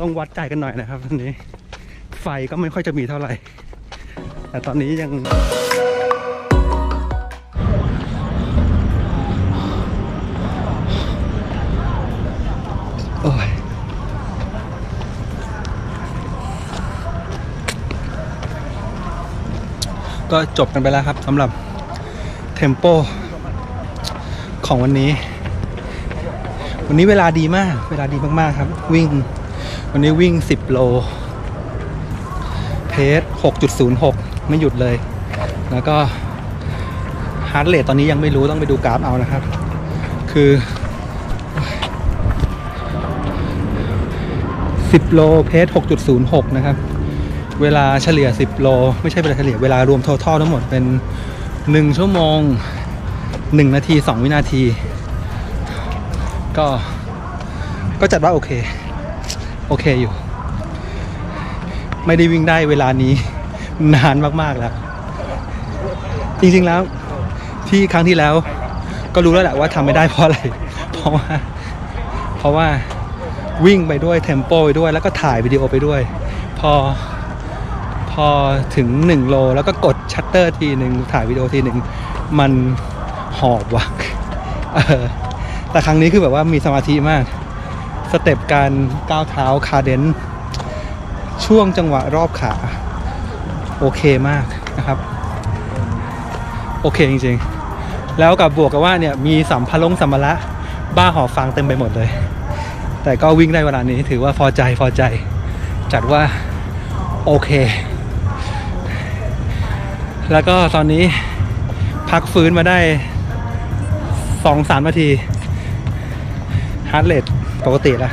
ต้องวัดใจกันหน่อยนะครับตอนนี้ ไฟก็ไม่ค่อยจะมีเท่าไหร่ แต่ตอนนี้ยังโอ้ยก็จบกันไปแล้วครับสำหรับเทมโปของวันนี้ วันนี้เวลาดีมาก เวลาดีมาก ๆ ครับ วิ่ง วันนี้วิ่ง 10 โล เพส6.06 ไม่หยุดเลย แล้วก็ฮาร์ดเรทตอนนี้ยังไม่รู้ต้องไปดูกราฟเอานะครับ คือ 10 โล เพส6.06 นะครับ เวลาเฉลี่ย 10 โล ไม่ใช่เวลาเฉลี่ย เวลารวม total ทั้งหมดเป็น 1 ชั่วโมง 1 นาที 2 วินาที ก็ก็จัดว่าโอเค โอเคอยู่ ไม่ได้วิ่งได้เวลานี้นานมากๆแล้ว จริงๆแล้ว ที่ครั้งที่แล้ว ก็รู้แล้วแหละว่าทำไม่ได้เพราะอะไร เพราะว่า เพราะว่าวิ่งไปด้วยเทมโปไปด้วยแล้วก็ถ่ายวิดีโอไปด้วย พอพอถึง 1 โลแล้วก็กดชัตเตอร์ทีหนึ่งถ่ายวิดีโอทีหนึ่งมันหอบว่ะแต่ครั้งนี้คือแบบว่ามีสมาธิมาก สเต็ปการก้าวเท้าคาเดนช่วงจังหวะรอบขา โอเคมากนะครับ โอเคจริงๆ แล้วกับบวกกับว่าเนี่ยมีสัมภาระสัมภาระบ้าหอฟังเต็มไปหมดเลย แต่ก็วิ่งได้เวลานี้ถือว่าพอใจพอใจ จัดว่าโอเค แล้วก็ตอนนี้พักฟื้นมาได้สองสามนาทีฮาร์ดเรท ปกติละ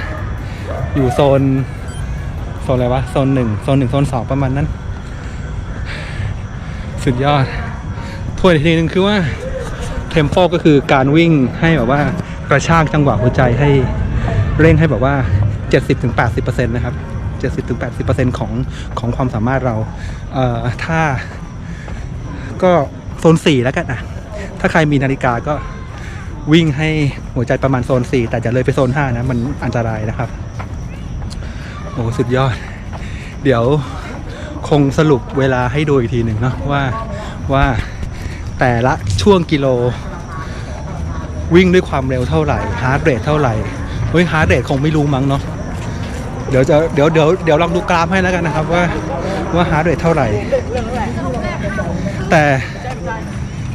อยู่โซนโซนอะไรวะโซนหนึ่งโซนหนึ่งโซนสองประมาณนั้น สุดยอดถ้วยอีกทีนึงคือว่าเทมโปก็คือการวิ่งให้แบบว่ากระชากจังหวะหัวใจให้เร่งให้แบบว่า 70-80%นะครับ70-80%ของของความสามารถเราเอ่อถ้าก็โซน4แล้วกันอะ ถ้าใครมีนาฬิกาก็ วิ่งให้หัวใจประมาณโซน 4 แต่จะเลยไปโซน 5 นะ มันอันตรายนะครับ โอ้สุดยอด เดี๋ยวคงสรุปเวลาให้ดูอีกทีหนึ่งเนาะว่าว่าแต่ละช่วงกิโล วิ่งด้วยความเร็วเท่าไหร่ฮาร์ดเรทเท่าไหร่เฮ้ยฮาร์ดเรทคงไม่รู้มั้งเนาะเดี๋ยวจะเดี๋ยวเดี๋ยวเดี๋ยวลองดูกราฟให้แล้วกันนะครับว่าว่าฮาร์ดเรทเท่าไหร่ แต่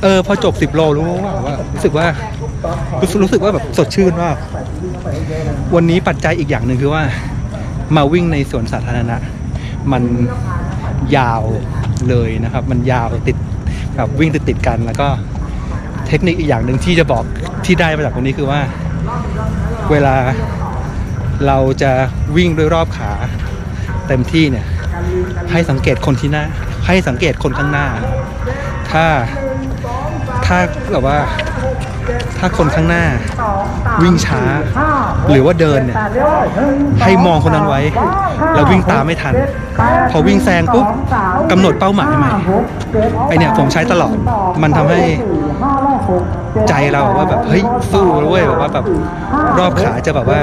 เออพอจบ10โลรู้ว่าว่ารู้สึกว่า รู้สึกรู้สึกว่าแบบสดชื่นมากวันนี้ปัจจัยอีกอย่างหนึ่งคือว่า มาวิ่งในสวนสาธารณะ มันยาวเลยนะครับ มันยาวติดแบบวิ่งติดติดกันแล้วก็เทคนิคอีกอย่างหนึ่งที่จะบอกที่ได้มาจากตรงนี้คือว่า เวลาเราจะวิ่งด้วยรอบขาเต็มที่เนี่ย ให้สังเกตคนที่หน้า ให้สังเกตคนข้างหน้า ถ้าถ้าแบบว่า ถ้าคนข้างหน้าวิ่งช้า หรือว่าเดินเนี่ยให้มองคนนั้นไว้ แล้ววิ่งตามไม่ทัน พอวิ่งแซงปุ๊บกำหนดเป้าหมายใหม่ไอเนี่ยผมใช้ตลอดมันทำให้ใจเราแบบว่าแบบเฮ้ยสู้แล้วเว้ยแบบว่าแบบรอบขาจะแบบว่า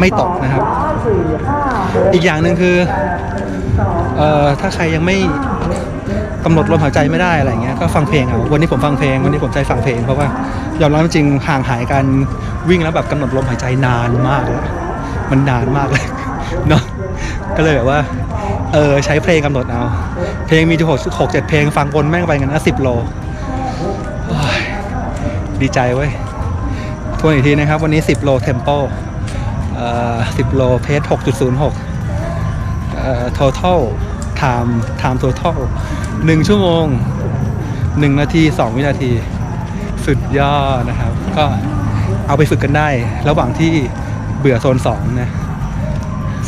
ไม่ตกนะครับ อีกอย่างหนึ่งคือเอ่อถ้าใครยังไม่ กำหนดลมหายใจไม่ได้อะไรเงี้ยก็ฟังเพลงเอาวันนี้ผมฟังเพลง วันนี้ผมใจฟังเพลงเพราะว่ายอมรับจริงห่างหายการวิ่งแล้วแบบกำหนดลมหายใจนานมากแล้วมันนานมากเลยเนาะก็เลยแบบว่าเออใช้เพลงกำหนดเอา เพลงมีจูหกหกเจ็ดเพลงฟังวนแม่งไปกันนะสิบโลดีใจเว้ยทวนอีกทีนะครับ วันนี้ 10 โลเทมโปเอ่อ10 โลเพส6.06เอ่อ total time time total 1ชั่วโมง1นาที2วินาที สุดยอดนะครับ ก็เอาไปฝึกกันได้ ระหว่างที่เบื่อโซน2นะ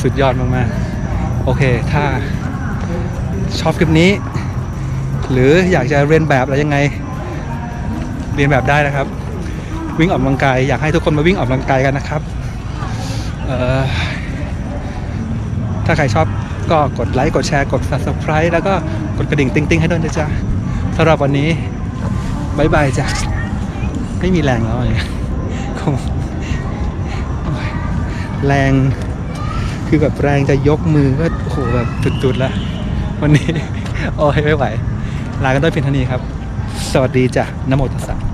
สุดยอดมากๆ โอเค ถ้าชอบคลิปนี้ หรืออยากจะเรียนแบบอะไรยังไง เรียนแบบได้นะครับ วิ่งออกกำลังกายอยากให้ทุกคนมาวิ่งออกกำลังกายกันนะครับถ้าใครชอบ ก็กดไลค์กดแชร์กด subscribe แล้วก็กดกระดิ่งติ๊งๆ ให้ด้วยนะจ๊ะสำหรับวันนี้บายบายจ้ะไม่มีแรงแล้วคงโอ้ยแรงคือแบบแรงจะยกมือก็โอ้โหแบบสุดๆละวันนี้โอ้ยไม่ไหว ลากันด้วยเพียงเท่านี้ครับ สวัสดีจ้ะนโมตัสสะ